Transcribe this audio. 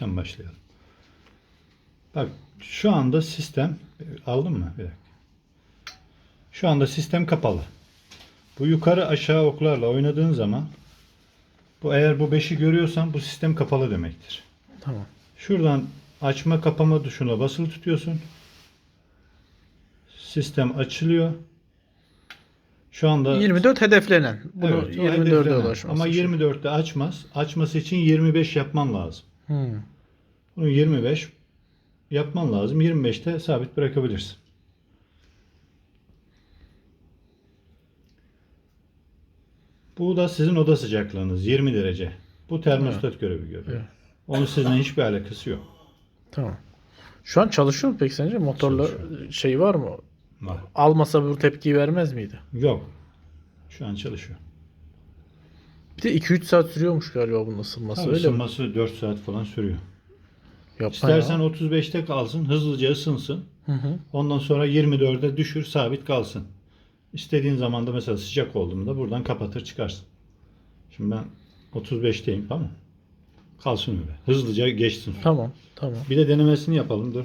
Sen başlayalım. Bak şu anda sistem aldın mı? Bir dakika. Şu anda sistem kapalı. Bu yukarı aşağı oklarla oynadığın zaman bu eğer bu 5'i görüyorsan bu sistem kapalı demektir. Tamam. Şuradan açma kapama tuşuna basılı tutuyorsun. Sistem açılıyor. Şu anda 24 hedeflenen. Bunu Evet, o 24'e hedeflenen. ulaşması. Ama için. 24'te açmaz. Açması için 25 yapman lazım. Hmm. Bunu 25 yapman lazım. 25'te sabit bırakabilirsin. Bu da sizin oda sıcaklığınız 20 derece. Bu termostat görevi görüyor. Evet. Onun sizinle hiçbir alakası yok. Tamam. Şu an çalışıyor mu peki sence? Motorla şey var mı? Var. Almasa bu tepkiyi vermez miydi? Yok. Şu an çalışıyor. Bir de 2-3 saat sürüyormuş galiba bunun ısınması Tabii öyle mi? ısınması 4 saat falan sürüyor. Yapma İstersen ya. 35'te kalsın, hızlıca ısınsın. Hı hı. Ondan sonra 24'e düşür, sabit kalsın. İstediğin zaman da mesela sıcak olduğunda buradan kapatır çıkarsın. Şimdi ben 35'teyim tamam? Kalsın öyle. Hızlıca geçsin. Tamam. Tamam. Bir de denemesini yapalım dur.